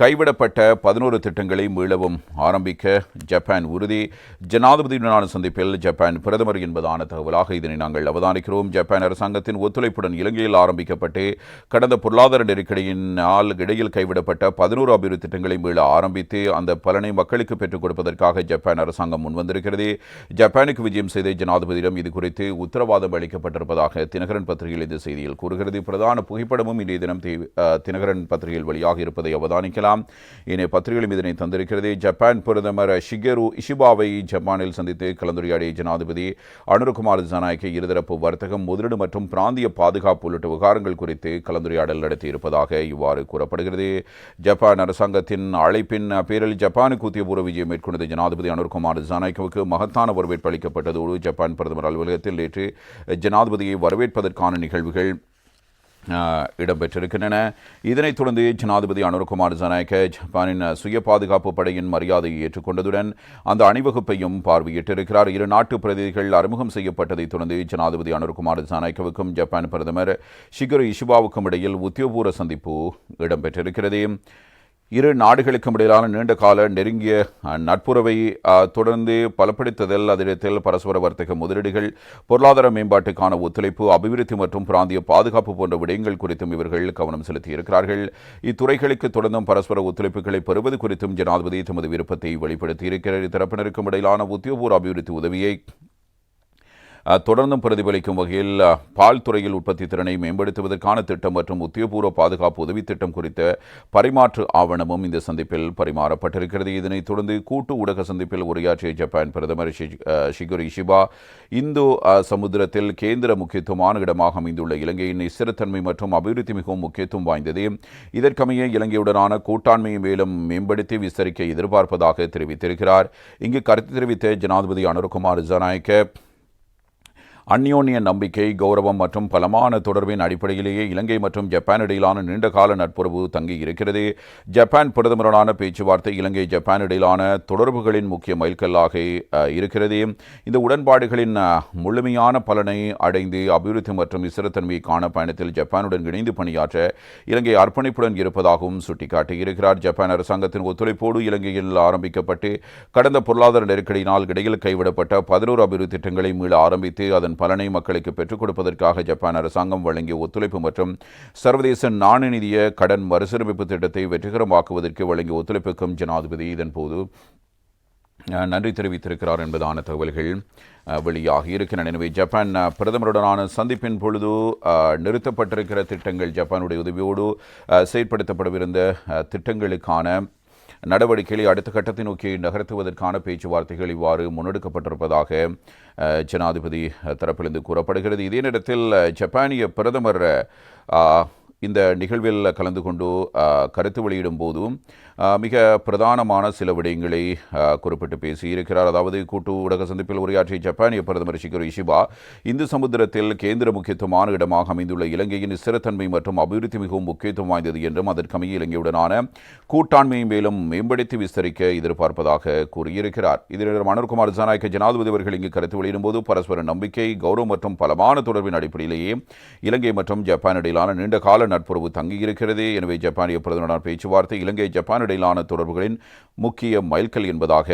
கைவிடப்பட்ட பதினோரு திட்டங்களை மீளவும் ஆரம்பிக்க ஜப்பான் உறுதி. ஜனாதிபதியுடனான சந்திப்பில் ஜப்பான் பிரதமர் என்பதான தகவலாக இதனை நாங்கள் அவதானிக்கிறோம். ஜப்பான் அரசாங்கத்தின் ஒத்துழைப்புடன் இலங்கையில் ஆரம்பிக்கப்பட்டு கடந்த பொருளாதார நெருக்கடியினால் இடையில் கைவிடப்பட்ட பதினோரு அபிவிருத்தி திட்டங்களை மீள ஆரம்பித்து அந்த பலனை மக்களுக்கு பெற்றுக் கொடுப்பதற்காக ஜப்பான் அரசாங்கம் முன்வந்திருக்கிறது. ஜப்பானுக்கு விஜயம் செய்த ஜனாதிபதியிடம் இது குறித்து உத்தரவாதம் அளிக்கப்பட்டிருப்பதாக தினகரன் பத்திரிகையில் இந்த செய்தியில் கூறுகிறது. பிரதான புகைப்படமும் இன்றைய தினம் தினகரன் பத்திரிகையில் வெளியாக இருப்பதை அவதானிக்கலாம். இனி பத்திரிகைகளும் இதனை தந்திருக்கிறது. ஜப்பான் பிரதமர் ஷிகெரு இஷிபாவை ஜப்பானில் சந்தித்து கலந்துரையாடிய ஜனாதிபதி அனுரகுமார் ஜனநாயக இருதரப்பு வர்த்தகம் முதலீடு மற்றும் பிராந்திய பாதுகாப்பு உள்ளிட்ட விவகாரங்கள் குறித்து கலந்துரையாடல் நடத்தியிருப்பதாக இவ்வாறு கூறப்படுகிறது. ஜப்பான் அரசாங்கத்தின் அழைப்பின் பேரில் ஜப்பானுக்கு உத்தியபூர்வ விஜயம் மேற்கொண்டது. ஜனாதிபதி அனுர்குமார் ஜனநாயகவுக்கு மகத்தான வரவேற்பு அளிக்கப்பட்டதோடு ஜப்பான் பிரதமர் அலுவலகத்தில் நேற்று ஜனாதிபதியை வரவேற்பதற்கான நிகழ்வுகள் இடம்பெற்றிருக்கின்றன. இதனைத் தொடர்ந்து ஜனாதிபதி அனுர்குமார் ஜனநாயக ஜப்பானின் சுய பாதுகாப்பு படையின் மரியாதையை ஏற்றுக்கொண்டதுடன் அந்த அணிவகுப்பையும் பார்வையிட்டிருக்கிறார். இரு நாட்டு பிரதிநிதிகள் அறிமுகம் செய்யப்பட்டதைத் தொடர்ந்து ஜனாதிபதி அனுர்குமார் ஜனாயக்கவுக்கும் ஜப்பான் பிரதமர் ஷிகரு இஷிபாவுக்கும் இடையில் உத்தியோகபூர்வ சந்திப்பு இடம்பெற்றிருக்கிறது. இரு நாடுகளுக்கும் இடையிலான நீண்ட கால நெருங்கிய நட்புறவை தொடர்ந்து பலப்படுத்துதல் அதிடத்தில் பரஸ்பர வர்த்தக முதலீடுகள் பொருளாதார மேம்பாட்டுக்கான ஒத்துழைப்பு அபிவிருத்தி மற்றும் பிராந்திய பாதுகாப்பு போன்ற விடயங்கள் குறித்தும் இவர்கள் கவனம் செலுத்தியிருக்கிறார்கள். இத்துறைகளுக்கு தொடர்ந்தும் பரஸ்பர ஒத்துழைப்புகளை பெறுவது குறித்தும் ஜனாதிபதி தமது விருப்பத்தை வெளிப்படுத்தியிருக்கிறார். இத்தரப்பினருக்கும் இடையிலான உத்தியோகபூர்வ அபிவிருத்தி உதவியை தொடர்ந்தும் பிரதிபலிக்கும் வகையில் பால் துறையில் உற்பத்தி திறனை மேம்படுத்துவதற்கான திட்டம் மற்றும் உத்தியோகபூர்வ பாதுகாப்பு உதவி திட்டம் குறித்த பரிமாற்று ஆவணமும் இந்த சந்திப்பில் பரிமாறப்பட்டிருக்கிறது. இதனைத் தொடர்ந்து கூட்டு ஊடக சந்திப்பில் உரையாற்றிய ஜப்பான் பிரதமர் ஷிகுரி ஷிபா இந்து சமுத்திரத்தில் கேந்திர முக்கியத்துவமான இடமாக அமைந்துள்ள இலங்கையின் ஸ்திரத்தன்மை மற்றும் அபிவிருத்தி மிகவும் முக்கியத்துவம் வாய்ந்தது. இதற்கமைய இலங்கையுடனான கூட்டாண்மையை மேலும் மேம்படுத்தி விஸ்தரிக்க எதிர்பார்ப்பதாக தெரிவித்திருக்கிறார். இங்கு கருத்து தெரிவித்த ஜனாதிபதி அனுர்குமார் ஜனநாயக்க அந்யோன்ய நம்பிக்கை கௌரவம் மற்றும் பலமான தொடர்பின் அடிப்படையிலேயே இலங்கை மற்றும் ஜப்பான் இடையிலான நீண்டகால நட்புறவு தங்கி இருக்கிறது. ஜப்பான் பிரதமருடனான பேச்சுவார்த்தை இலங்கை ஜப்பான் இடையிலான தொடர்புகளின் முக்கிய மைல்கல்லாக இருக்கிறது. இந்த உடன்பாடுகளின் முழுமையான பலனை அடைந்து அபிவிருத்தி மற்றும் ஸ்திரத்தன்மையை காண பயணத்தில் ஜப்பானுடன் இணைந்து பணியாற்ற இலங்கை அர்ப்பணிப்புடன் இருப்பதாகவும் சுட்டிக்காட்டியிருக்கிறார். ஜப்பான் அரசாங்கத்தின் ஒத்துழைப்போடு இலங்கையில் ஆரம்பிக்கப்பட்டு கடந்த பொருளாதார நெருக்கடியினால் இடையில் கைவிடப்பட்ட பதினோரு அபிவிருத்தி திட்டங்களை மீள ஆரம்பித்து அதன் பலனை மக்களுக்கு பெற்றுக் கொடுப்பதற்காக ஜப்பான் அரசாங்கம் வழங்கிய ஒத்துழைப்பு மற்றும் சர்வதேச நாணய கடன் மறுசீரமைப்பு திட்டத்தை வெற்றிகரமாக்குவதற்கு வழங்கிய ஒத்துழைப்புக்கும் ஜனாதிபதி இதன்போது நன்றி தெரிவித்திருக்கிறார் என்பதான தகவல்கள் வெளியாகி இருக்கின்றன. எனவே ஜப்பான் பிரதமருடனான சந்திப்பின் பொழுது நிறுத்தப்பட்டிருக்கிற திட்டங்கள் ஜப்பானுடைய உதவியோடு செயற்படுத்தப்படவிருந்த திட்டங்களுக்கான நடவடிக்கைகளை அடுத்த கட்டத்தை நோக்கி நகர்த்துவதற்கான பேச்சுவார்த்தைகள் இவ்வாறு முன்னெடுக்கப்பட்டிருப்பதாக ஜனாதிபதி தரப்பிலிருந்து கூறப்படுகிறது. இதே நேரத்தில் ஜப்பானிய பிரதமர் இந்த நிகழ்வில் கலந்து கொண்டு கருத்து வெளியிடும் போதும் மிக பிரதானமான சில விடயங்களை குறிப்பிட்டு பேசியிருக்கிறார். அதாவது கூட்டு ஊடக சந்திப்பில் உரையாற்றிய ஜப்பானிய பிரதமர் ஷிகரு இஷிபா இந்து சமுத்திரத்தில் கேந்திர முக்கியத்துவமான இடமாக அமைந்துள்ள இலங்கையின் ஸ்திரத்தன்மை மற்றும் அபிவிருத்தி மிகவும் முக்கியத்துவம் வாய்ந்தது என்றும் அதற்கமைய இலங்கையுடனான கூட்டாண்மையை மேலும் மேம்படுத்தி விஸ்தரிக்க எதிர்பார்ப்பதாக கூறியிருக்கிறார். இதனிடம் அனுர்குமார் ஜனநாயக ஜனாதிபதி அவர்கள் இங்கு கருத்து வெளியிடும்போது பரஸ்பர நம்பிக்கை கௌரவம் மற்றும் பலமான தொடர்பின் அடிப்படையிலேயே இலங்கை மற்றும் ஜப்பான் இடையிலான நீண்ட கால நட்புறவு தங்கியிருக்கிறது. எனவே ஜப்பானிய பிரதமரான பேச்சுவார்த்தை இலங்கை ஜப்பான் இடையிலான தொடர்புகளின் முக்கிய மைல்கல் என்பதாக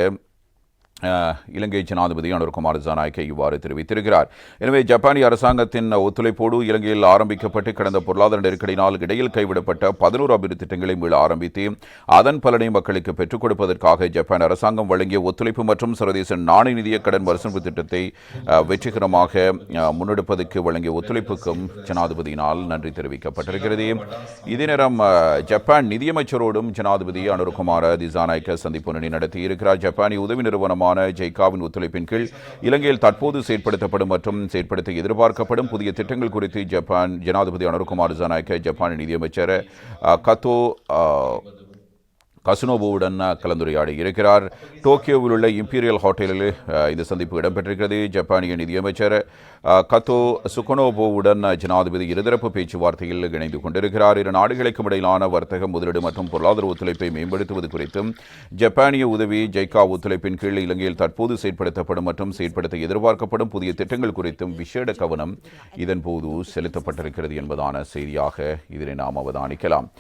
இலங்கை ஜனாதிபதி அனுர்குமார் ஜனாய்கே இவ்வாறு தெரிவித்திருக்கிறார். எனவே ஜப்பானிய அரசாங்கத்தின் ஒத்துழைப்போடு இலங்கையில் ஆரம்பிக்கப்பட்டு கடந்த பொருளாதார நெருக்கடியினால் இடையில் கைவிடப்பட்ட பதினோரு அபிவிருத்தி திட்டங்களை மீள ஆரம்பித்து அதன் பலனை மக்களுக்கு பெற்றுக் கொடுப்பதற்காக ஜப்பான் அரசாங்கம் வழங்கிய ஒத்துழைப்பு மற்றும் சர்வதேச நாணய நிதிய கடன் மறுசீரமைப்பு திட்டத்தை வெற்றிகரமாக முன்னெடுப்பதற்கு வழங்கிய ஒத்துழைப்புக்கும் ஜனாதிபதியினால் நன்றி தெரிவிக்கப்பட்டிருக்கிறது. இதே நேரம் ஜப்பான் நிதியமைச்சரோடும் ஜனாதிபதி அனுர்குமார் திசாநாயக்க சந்திப்பு நடத்தியிருக்கிறார். ஜப்பானிய உதவி நிறுவனமான ஜெய்காவின் ஒத்துழைப்பின் கீழ் இலங்கையில் தற்போது செயற்படுத்தப்படும் மற்றும் செயற்படுத்த எதிர்பார்க்கப்படும் புதிய திட்டங்கள் குறித்து ஜப்பான் ஜனாதிபதி அனுர்குமார் ஜனாயக்க ஜப்பான் நிதியமைச்சர் கத்தோ கசுனோபுவுடன் கலந்துரையாடி இருக்கிறார் டோக்கியோவில் உள்ள இம்பீரியல் ஹோட்டலில் இந்த சந்திப்பு இடம்பெற்றிருக்கிறது. ஜப்பானிய நிதியமைச்சர் கத்தோ சுகனோபோவுடன் ஜனாதிபதி இருதரப்பு பேச்சுவார்த்தையில் இணைந்து கொண்டிருக்கிறார். இரு நாடுகளுக்கும் இடையிலான வர்த்தக முதலீடு மற்றும் பொருளாதார ஒத்துழைப்பை மேம்படுத்துவது குறித்தும் ஜப்பானிய உதவி ஜெய்கா ஒத்துழைப்பின் கீழ் இலங்கையில் தற்போது செயற்படுத்தப்படும் மற்றும் செயற்படுத்த எதிர்பார்க்கப்படும் புதிய திட்டங்கள் குறித்தும் விசேட கவனம் இதன்போது செலுத்தப்பட்டிருக்கிறது என்பதான செய்தியாக இதனை நாம் அவதானிக்கலாம்.